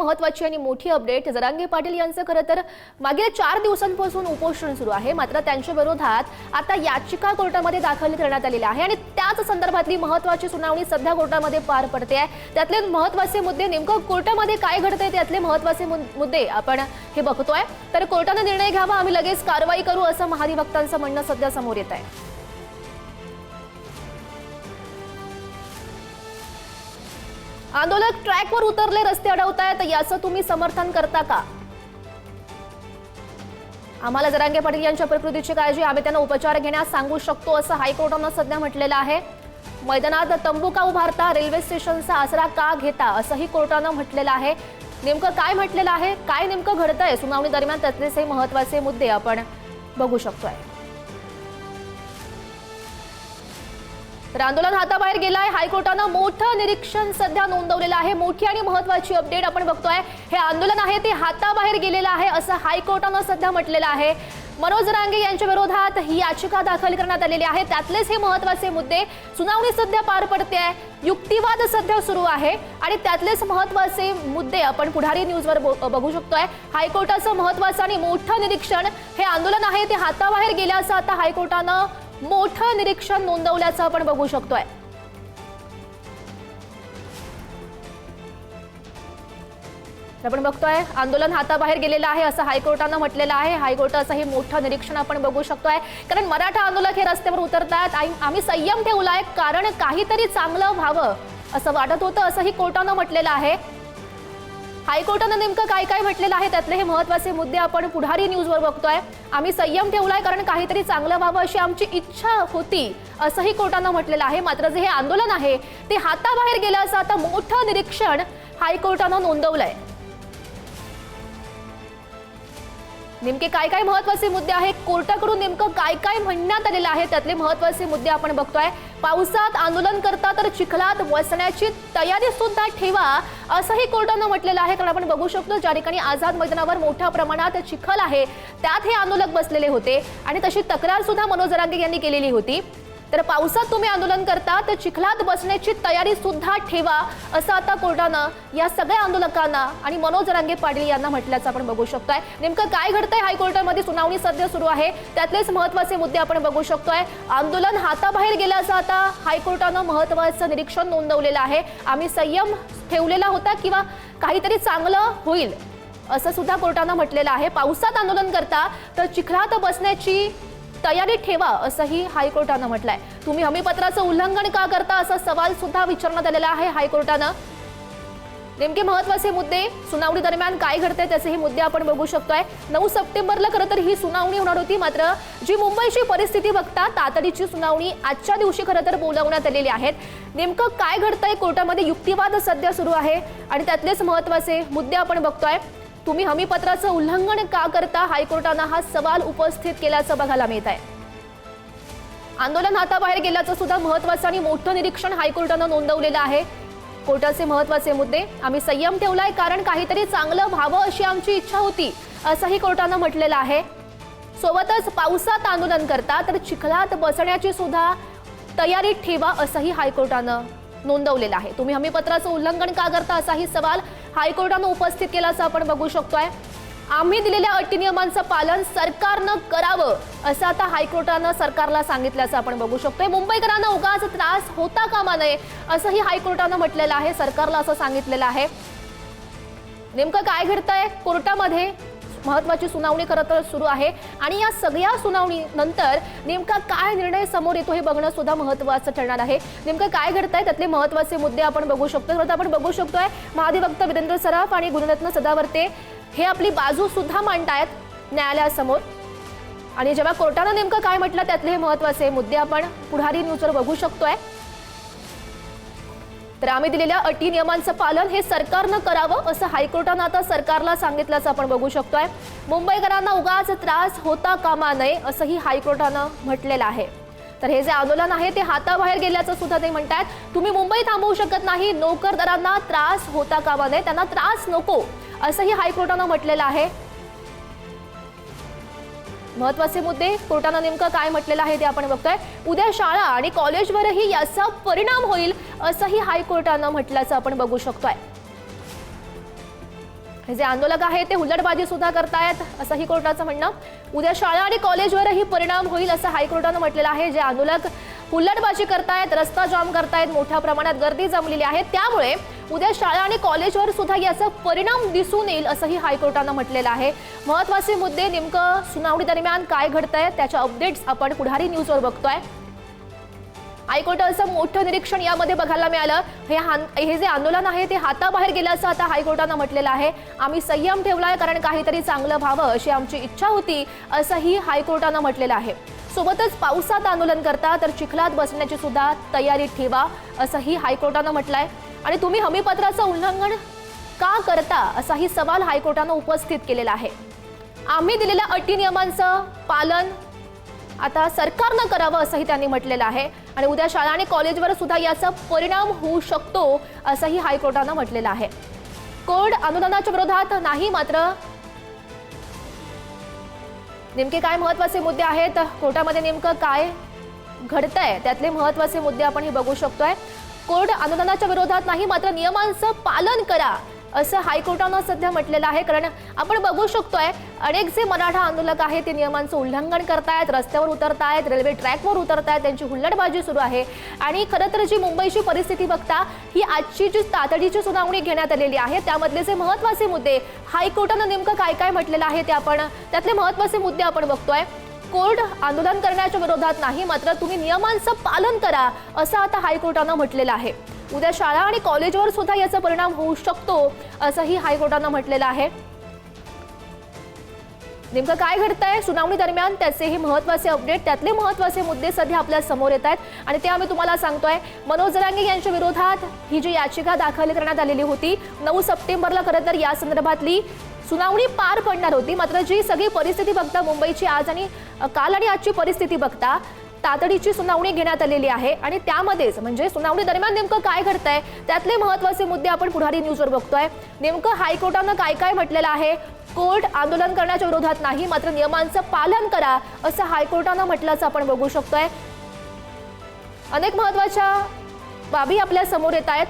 महत्वाची आणि मोठी अपडेट. जरांगे पाटील यांचं खरं तर मागील चार दिवसांपासून उपोषण सुरू आहे. मात्र त्यांच्या विरोधात आता याचिका कोर्टामध्ये दाखल करण्यात आलेली आहे आणि त्याच संदर्भातली महत्वाची सुनावणी सध्या कोर्टामध्ये पार पडते आहे. त्यातले महत्त्वाचे मुद्दे नेमकं कोर्टामध्ये काय घडतंय त्यातले महत्त्वाचे मुद्दे आपण हे बघतोय. तर कोर्टाने निर्णय घ्यावा आम्ही लगेच कारवाई करू असं महाधिवक्तांचं म्हणणं सध्या समोर येत आहे. आंदोलक ट्रॅकवर उतरले रस्ते अडवतायत याचं तुम्ही समर्थन करता का? आम्हाला जरांगे पाटील यांच्या प्रकृतीची काळजी आम्ही त्यांना उपचार घेण्यास सांगू शकतो असं हायकोर्टानं सध्या म्हटलेलं आहे. मैदानात तंबू का उभारता रेल्वे स्टेशनचा आसरा का घेता असंही कोर्टानं म्हटलेलं आहे. नेमकं काय म्हटलेलं आहे काय नेमकं घडतंय सुनावणी दरम्यान त्यातलेच हे महत्त्वाचे मुद्दे आपण बघू शकतोय. आंदोलन हाताबाहेर गेलाय. हायकोर्टानं मोठं निरीक्षण सध्या नोंदवलेलं आहे. मोठी आणि महत्वाची अपडेट आपण बघतोय. हे आंदोलन आहे ते हाताबाहेर गेलेलं आहे असं हायकोर्टानं सध्या म्हटलेलं आहे. मनोज रांगे यांच्या विरोधात ही याचिका दाखल करण्यात आलेली आहे. त्यातलेच हे महत्त्वाचे मुद्दे सुनावणी सध्या पार पडते आहे युक्तिवाद सध्या सुरू आहे. आणि त्यातलेच महत्त्वाचे मुद्दे आपण पुढारी न्यूजवर बघू शकतोय. हायकोर्टाचं महत्वाचं आणि मोठं निरीक्षण हे आंदोलन आहे ते हाताबाहेर गेल्याचं आता हायकोर्टानं मोठं निरीक्षण नोंदवल्याचं आपण बघू शकतोय. तर आपण बघतोय आंदोलन हाताबाहेर गेलेलं आहे असं हायकोर्टानं म्हटलेलं आहे. हायकोर्टाचं हे मोठं निरीक्षण आपण बघू शकतोय. कारण मराठा आंदोलक हे रस्त्यावर उतरतात आणि आम्ही संयम ठेवलाय कारण काहीतरी चांगलं व्हावं असं वाटत होतं असंही कोर्टानं म्हटलेलं आहे. हायकोर्टानं नेमकं काय काय म्हटलेलं आहे? त्यातले हे महत्त्वाचे मुद्दे आपण पुढारी न्यूजवर बघतोय. आम्ही संयम ठेवलाय कारण काहीतरी चांगलं व्हावं अशी आमची इच्छा होती असंही कोर्टानं म्हटलेलं आहे. मात्र जे हे आंदोलन आहे ते हाताबाहेर गेलं असं आता मोठं निरीक्षण हायकोर्टानं नोंदवलंय. नेमके काय काय महत्त्वाचे मुद्दे आहेत? कोर्टाकडून नेमकं काय काय म्हणण्यात आलेलं आहे? त्यातले महत्त्वाचे मुद्दे आपण बघतोय. पावसात आंदोलन करता तर चिखलात बसण्याची तयारी सुद्धा ठेवा असंही कोर्टानं म्हटलेलं आहे. कारण आपण बघू शकतो ज्या ठिकाणी आझाद मैदानावर मोठ्या प्रमाणात चिखल आहे त्यात हे आंदोलक बसलेले होते. आणि तशी तक्रार सुद्धा मनोज रांगे यांनी केलेली होती. तर पावसात तुम्ही आंदोलन करता तर चिखलात बसण्याची तयारी सुद्धा ठेवा असं आता कोर्टानं या सगळ्या आंदोलकांना आणि मनोज रांगे पाटील यांना म्हटल्याचं आपण बघू शकतोय. नेमकं काय घडतंय हायकोर्टामध्ये सुनावणी सध्या सुरू आहे त्यातलेच महत्त्वाचे मुद्दे आपण बघू शकतोय. आंदोलन हाताबाहेर गेल्याचं आता हायकोर्टानं महत्वाचं निरीक्षण नोंदवलेलं आहे. आम्ही संयम ठेवलेला होता किंवा काहीतरी चांगलं होईल असं सुद्धा कोर्टानं म्हटलेलं आहे. पावसात आंदोलन करता तर चिखलात बसण्याची तयारी ठेवा असंही हायकोर्टानं म्हटलंय. तुम्ही हमीपत्राचं उल्लंघन का करता असा सवाल सुद्धा विचारण्यात आलेला आहे हायकोर्टानं. नेमके महत्त्वाचे मुद्दे सुनावणी दरम्यान काय घडते त्याचेही मुद्दे आपण बघू शकतोय. नऊ सप्टेंबरला खरं तर ही सुनावणी होणार होती मात्र जी मुंबईची परिस्थिती बघता तातडीची सुनावणी आजच्या दिवशी खरं तर बोलावण्यात आलेली आहेत. नेमकं काय घडतंय कोर्टामध्ये युक्तिवाद सध्या सुरू आहे आणि त्यातलेच महत्त्वाचे मुद्दे आपण बघतोय. तुम्ही हमीपत्राचं उल्लंघन का करता? हायकोर्टानं हा सवाल उपस्थित केल्याचं बघायला मिळत आहे. आंदोलन हाताबाहेर गेल्याचं सुद्धा महत्वाचं आणि मोठं निरीक्षण हायकोर्टानं नोंदवलेलं आहे. कोर्टाचे महत्त्वाचे मुद्दे आम्ही संयम ठेवलाय कारण काहीतरी चांगलं व्हावं अशी आमची इच्छा होती असंही कोर्टानं म्हटलेलं आहे. सोबतच पावसात आंदोलन करता तर चिखलात बसण्याची सुद्धा तयारी ठेवा असंही हायकोर्टानं नोंदवलेलं आहे. तुम्ही हमीपत्राचं उल्लंघन का करता असाही सवाल हायकोर्टानं उपस्थित केल्याचं आपण बघू शकतोय. आम्ही दिलेल्या अटी नियमांचं पालन सरकारनं करावं असं आता हायकोर्टानं सरकारला सांगितल्याचं आपण बघू शकतोय. मुंबईकरांना उगाच त्रास होता कामा नये असंही हायकोर्टानं म्हटलेलं आहे. सरकारला असं सांगितलेलं आहे. नेमकं काय घडतंय? कोर्टामध्ये महत्वाची सुनावणी खरं तर सुरू आहे. आणि या सगळ्या सुनावणीनंतर नेमका काय निर्णय समोर येतो हे बघणं सुद्धा महत्वाचं ठरणार आहे. नेमकं काय घडत आहे त्यातले महत्त्वाचे मुद्दे आपण बघू शकतो. खरं तर आपण बघू शकतोय महाधिवक्ता वीरेंद्र सराफ आणि गुरुरत्न सदावर्ते हे आपली बाजू सुद्धा मांडतायत न्यायालयासमोर. आणि जेव्हा कोर्टानं नेमकं काय म्हटलं त्यातले हे महत्त्वाचे मुद्दे आपण पुढारी न्यूजवर बघू शकतोय. तर आम्ही दिलेल्या अटी नियमांचं पालन हे सरकारनं करावं असं हायकोर्टानं आता सरकारला सांगितल्याचं आपण बघू शकतोय. मुंबईकरांना उगाच त्रास होता कामा नये असंही हायकोर्टानं म्हटलेलं आहे. तर हे जे आंदोलन आहे ते हाताबाहेर गेल्याचं सुद्धा ते म्हणतात तुम्ही मुंबई थांबवू शकत नाही नोकरदारांना त्रास होता कामा नये त्यांना त्रास नको असंही हायकोर्टानं म्हटलेलं आहे. महत्त्वाचे मुद्दे कोर्टानं नेमकं काय म्हटलेलं आहे ते आपण बघतोय. उद्या शाळा आणि कॉलेजवरही याचा परिणाम होईल असंही हायकोर्टानं म्हटल्याचं आपण बघू शकतोय. हे जे आंदोलक आहेत ते हुल्लडबाजी सुद्धा करतायत असंही कोर्टाचं म्हणणं. उद्या शाळा आणि कॉलेजवरही परिणाम होईल असं हायकोर्टानं म्हटलेलं आहे. जे आंदोलक हुल्लडबाजी करतायत रस्ता जाम करतायत मोठ्या प्रमाणात गर्दी जमलेली आहे. त्यामुळे उद्या शाळा आणि कॉलेजवर सुद्धा याचा परिणाम दिसून येईल असंही हायकोर्टानं म्हटलेलं आहे. महत्त्वाचे मुद्दे नेमकं सुनावणी दरम्यान काय आहे त्याच्या अपडेट्स आपण पुढारी न्यूजवर बघतोय. हायकोर्टाचं मोठं निरीक्षण यामध्ये बघायला मिळालं. हे हे जे आंदोलन आहे ते हाताबाहेर गेल्याचं आता हायकोर्टानं म्हटलेलं आहे. आम्ही संयम ठेवलाय कारण काहीतरी चांगलं व्हावं अशी आमची इच्छा होती असंही हायकोर्टानं म्हटलेलं आहे. सोबतच पावसात आंदोलन करता तर चिखलात बसण्याची सुद्धा तयारी ठेवा असंही हायकोर्टानं म्हटलंय. आणि तुम्ही हमीपत्राचं उल्लंघन का करता असाही सवाल हायकोर्टानं उपस्थित केलेला आहे. आम्ही दिलेल्या अटी नियमांचं पालन आता सरकारनं करावं असंही त्यांनी म्हटलेलं आहे. आणि उद्या शाळा आणि कॉलेजवर सुद्धा याचा परिणाम होऊ शकतो असंही हायकोर्टानं म्हटलेलं आहे. कोर्ट अनुदानाच्या विरोधात नाही मात्र नेमके काय महत्त्वाचे मुद्दे आहेत? कोर्टामध्ये नेमकं काय घडतंय? त्यातले महत्त्वाचे मुद्दे आपण हे बघू शकतोय. कोर्ट आंदोलनाच्या विरोधात नाही मात्र नियमांचं पालन करा असं हायकोर्टानं सध्या म्हटलेलं आहे. कारण आपण बघू शकतोय अनेक जे मराठा आंदोलक आहेत ते नियमांचं उल्लंघन करतायत रस्त्यावर उतरतायत रेल्वे ट्रॅकवर उतरतायत त्यांची हुल्लडबाजी सुरू आहे. आणि खरं तर जी मुंबईची परिस्थिती बघता ही आजची जी तातडीची सुनावणी घेण्यात आलेली आहे त्यामधले जे महत्त्वाचे मुद्दे हायकोर्टानं नेमकं काय काय म्हटलेलं आहे ते आपण त्यातले महत्त्वाचे मुद्दे आपण बघतोय. कोर्ट आंदोलन करण्याच्या विरोधात नाही मात्र तुम्ही नियमांचं पालन करा असं आता हायकोर्टानं म्हटलेलं आहे. उद्या शाळा आणि कॉलेजवर सुद्धा याचा परिणाम होऊ शकतो असंही हायकोर्टानं म्हटलेलं आहे. नेमकं काय घडतंय? सुनावणी दरम्यान त्याचे हे महत्त्वाचे अपडेट त्यातले महत्त्वाचे मुद्दे सध्या आपल्यासमोर येत आहेत. आणि ते आम्ही तुम्हाला सांगतोय. मनोज जरांगे यांच्या विरोधात ही जी याचिका दाखल करण्यात आलेली होती नऊ सप्टेंबरला खरं तर या संदर्भातली सुनावणी पार पडणार होती. मात्र जी सगळी परिस्थिती बघता मुंबईची आज आणि काल आणि आजची परिस्थिती बघता तातडीची सुनावणी घेण्यात आलेली आहे. आणि त्यामध्येच म्हणजे सुनावणी दरम्यान नेमकं काय घडतंय त्यातले महत्त्वाचे मुद्दे आपण पुढारी न्यूजवर बघतोय. नेमकं हायकोर्टानं काय काय म्हटलेलं आहे? कोर्ट आंदोलन करण्याच्या विरोधात नाही मात्र नियमांचं पालन करा असं हायकोर्टानं म्हटल्याचं आपण बघू शकतोय. अनेक महत्त्वाच्या बाबी आपल्यासमोर येत आहेत.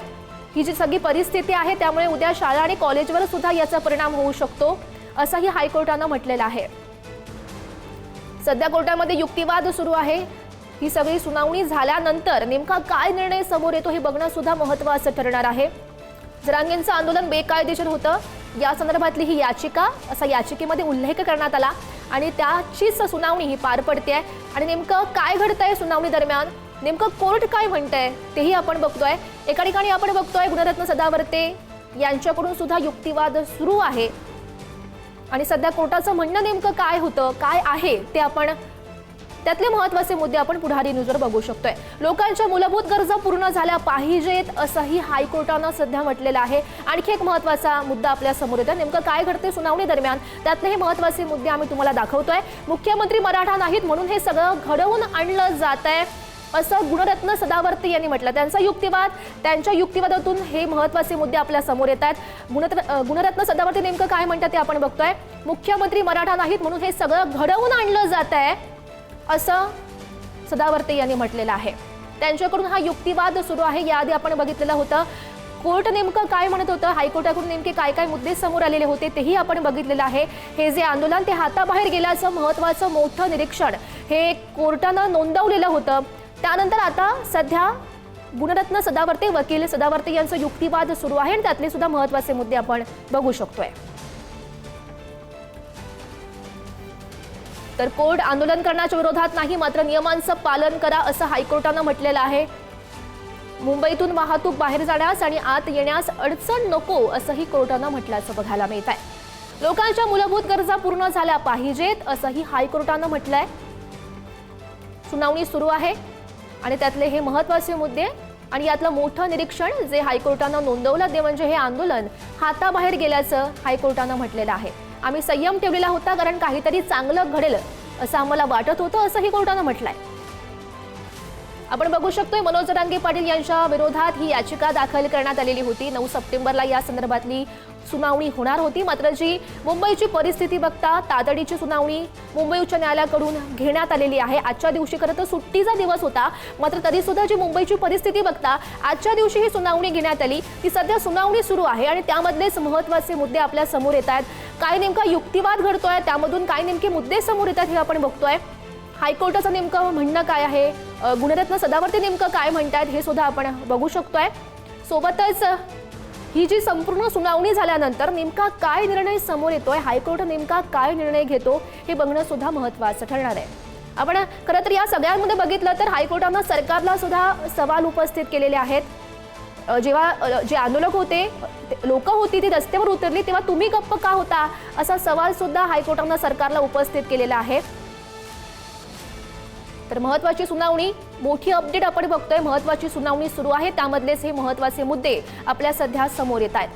ही जी सगळी परिस्थिती आहे त्यामुळे उद्या शाळा आणि कॉलेजवर सुद्धा याचा परिणाम होऊ शकतो असंही हायकोर्टानं म्हटलेलं आहे. सध्या कोर्टामध्ये युक्तिवाद सुरू आहे. ही सगळी सुनावणी झाल्यानंतर नेमका काय निर्णय समोर येतो हे बघणं सुद्धा महत्वाचं ठरणार आहे. जरांगेंचं आंदोलन बेकायदेशीर होतं. या संदर्भातली ही याचिका असा याचिकेमध्ये उल्लेख करण्यात आला. आणि त्याचीच सुनावणी ही पार पडते आणि नेमकं काय घडतंय सुनावणी दरम्यान? नेमकं कोर्ट काय म्हणतंय? तेही आपण बघतोय. एका ठिकाणी आपण बघतोय गुणरत्न सदावर्ते यांच्याकडून सुद्धा युक्तिवाद सुरू आहे. आणि सध्या कोर्टाचं म्हणणं नेमकं काय होतं काय आहे ते आपण त्यातले महत्त्वाचे मुद्दे आपण पुढारी न्यूजवर बघू शकतोय. लोकांच्या मूलभूत गरजा पूर्ण झाल्या पाहिजेत असंही हायकोर्टानं सध्या म्हटलेलं आहे. आणखी एक महत्त्वाचा मुद्दा आपल्यासमोर येतो नेमकं काय घडते सुनावणी दरम्यान त्यातले हे महत्त्वाचे मुद्दे आम्ही तुम्हाला दाखवतोय. मुख्यमंत्री मराठा नाहीत म्हणून हे सगळं घडवून आणलं जात आहे असं गुणरत्न सदावर्ती यांनी म्हटलं. त्यांचा युक्तिवाद त्यांच्या युक्तिवादातून हे महत्त्वाचे मुद्दे आपल्यासमोर येत आहेत. गुणरत्न गुणरत्न सदावर्ती नेमकं काय म्हणतात ते आपण बघतोय. मुख्यमंत्री मराठा नाहीत म्हणून हे सगळं घडवून आणलं जात आहे असं सदावर्ते यांनी म्हटलेलं आहे. त्यांच्याकडून हा युक्तिवाद सुरू आहे याआधी आपण बघितलेलं होतं. कोर्ट नेमकं काय म्हणत होतं हायकोर्टाकडून नेमके काय काय मुद्दे समोर आलेले होते तेही आपण बघितलेलं आहे. हे जे आंदोलन ते हाताबाहेर गेल्याचं महत्वाचं मोठं निरीक्षण. हे कोर्टानं नोंदवलेलं होतं. त्यानंतर आता सध्या गुणरत्न सदावर्ते वकील सदावर्ते यांचं युक्तिवाद सुरू आहे आणि त्यातले सुद्धा महत्त्वाचे मुद्दे आपण बघू शकतोय. तर कोर्ट आंदोलन करण्याच्या विरोधात नाही मात्र नियमांचं पालन करा असं हायकोर्टानं म्हटलेलं आहे. मुंबईतून वाहतूक बाहेर जाण्यास आणि आत येण्यास अडचण नको असंही कोर्टानं म्हटल्याचं बघायला मिळत आहे. लोकांच्या मूलभूत गरजा पूर्ण झाल्या पाहिजेत असंही हायकोर्टानं म्हटलंय. सुनावणी सुरू आहे. आणि त्यातले हे महत्त्वाचे मुद्दे आणि यातलं मोठं निरीक्षण जे हायकोर्टानं नोंदवलं ते म्हणजे हे आंदोलन हाताबाहेर गेल्याचं हायकोर्टानं म्हटलेलं आहे. आम्ही संयम ठेवलेला होता कारण काहीतरी चांगलं घडेल असं आम्हाला वाटत होतं असंही कोर्टानं म्हटलंय. आपण बघू शकतोय मनोज जरांगे पाटील यांच्या विरोधात ही याचिका दाखल करण्यात आलेली होती. नऊ सप्टेंबरला या संदर्भातली सुनावणी होणार होती. मात्र जी मुंबईची परिस्थिती बघता तातडीची सुनावणी मुंबई उच्च न्यायालयाकडून घेण्यात आलेली आहे. आजच्या दिवशी खरं तर सुट्टीचा दिवस होता मात्र तरी सुद्धा जी मुंबईची परिस्थिती बघता आजच्या दिवशी ही सुनावणी घेण्यात आली. ती सध्या सुनावणी सुरू आहे आणि त्यामधलेच महत्त्वाचे मुद्दे आपल्यासमोर येत आहेत. काय नेमका युक्तिवाद घडतोय त्यामधून काय नेमके मुद्दे समोर येतात हे आपण बघतोय. हायकोर्टाचं नेमकं म्हणणं काय आहे? गुणरत्न सदावर्ती नेमकं काय म्हणतायत हे सुद्धा आपण बघू शकतोय. सोबतच ही जी संपूर्ण सुनावणी झाल्यानंतर नेमका काय निर्णय समोर येतोय? हायकोर्ट नेमका काय निर्णय घेतो? हे बघणं सुद्धा महत्वाचं ठरणार आहे. आपण खरं तर या सगळ्यांमध्ये बघितलं तर हायकोर्टानं सरकारला सुद्धा सवाल उपस्थित केलेले आहेत. जेव्हा जे आंदोलक होते लोक होती ती रस्त्यावर उतरली तेव्हा तुम्ही गप्प का होता? असा सवाल सुद्धा हायकोर्टानं सरकारला उपस्थित केलेला आहे. तर महत्वाची सुनावणी मोठी अपडेट आपण बघतोय. महत्वाची सुनावणी सुरू आहे. त्यामधलेच हे महत्त्वाचे मुद्दे आपल्या सध्या समोर येत आहेत.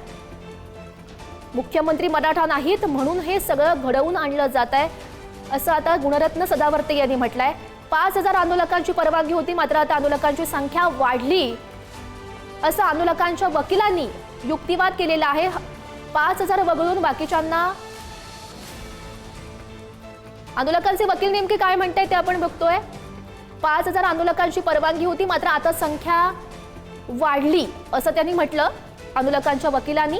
मुख्यमंत्री मराठा नाहीत म्हणून हे सगळं घडवून आणलं जात आहे असं आता गुणरत्न सदावर्ते यांनी म्हटलंय. पाच हजार आंदोलकांची परवानगी होती मात्र आता आंदोलकांची संख्या वाढली. असं आंदोलकांच्या वकिलांनी युक्तिवाद केलेला आहे. पाच हजार वगळून बाकीच्यांना आंदोलकांचे वकील नेमके काय म्हणताय ते आपण बघतोय. पाच हजार आंदोलकांची परवानगी होती मात्र आता संख्या वाढली असं त्यांनी म्हटलं आंदोलकांच्या वकिलांनी.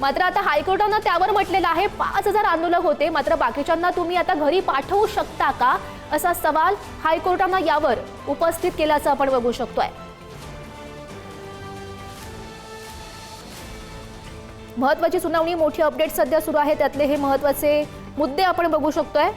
मात्र आता हायकोर्टानं त्यावर म्हटलेलं आहे पाच हजार आंदोलक होते मात्र बाकीच्यांना तुम्ही आता घरी पाठवू शकता का? असा सवाल हायकोर्टानं यावर उपस्थित केल्याचं आपण बघू शकतोय. महत्वाची सुनावणी मोठी अपडेट सध्या सुरू आहे त्यातले हे महत्त्वाचे मुद्दे आपण बघू शकतोय.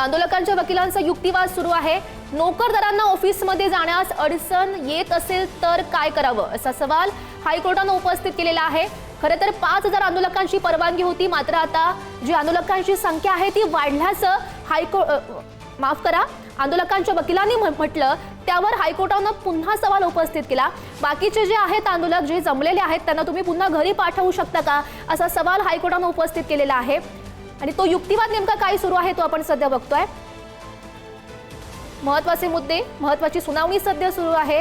आंदोलकांच्या वकिलांचा युक्तिवाद सुरू आहे. नोकरदारांना ऑफिसमध्ये जाण्यास अडचण येत असेल तर काय करावं? असा सवाल हायकोर्टानं उपस्थित केलेला आहे. खरं तर पाच हजार आंदोलकांची परवानगी होती. मात्र आता जी आंदोलकांची संख्या आहे ती वाढल्याचं हायकोर्ट माफ करा. आंदोलकांच्या वकिलांनी म्हटलं त्यावर हायकोर्टानं पुन्हा सवाल उपस्थित केला. बाकीचे जे आहेत आंदोलक जे जमलेले आहेत त्यांना तुम्ही पुन्हा घरी पाठवू शकता का? असा सवाल हायकोर्टानं उपस्थित केलेला आहे. आणि तो युक्तिवाद नेमका काय सुरू आहे तो आपण सध्या बघतोय. महत्त्वाचे मुद्दे महत्वाची सुनावणी सध्या सुरू आहे.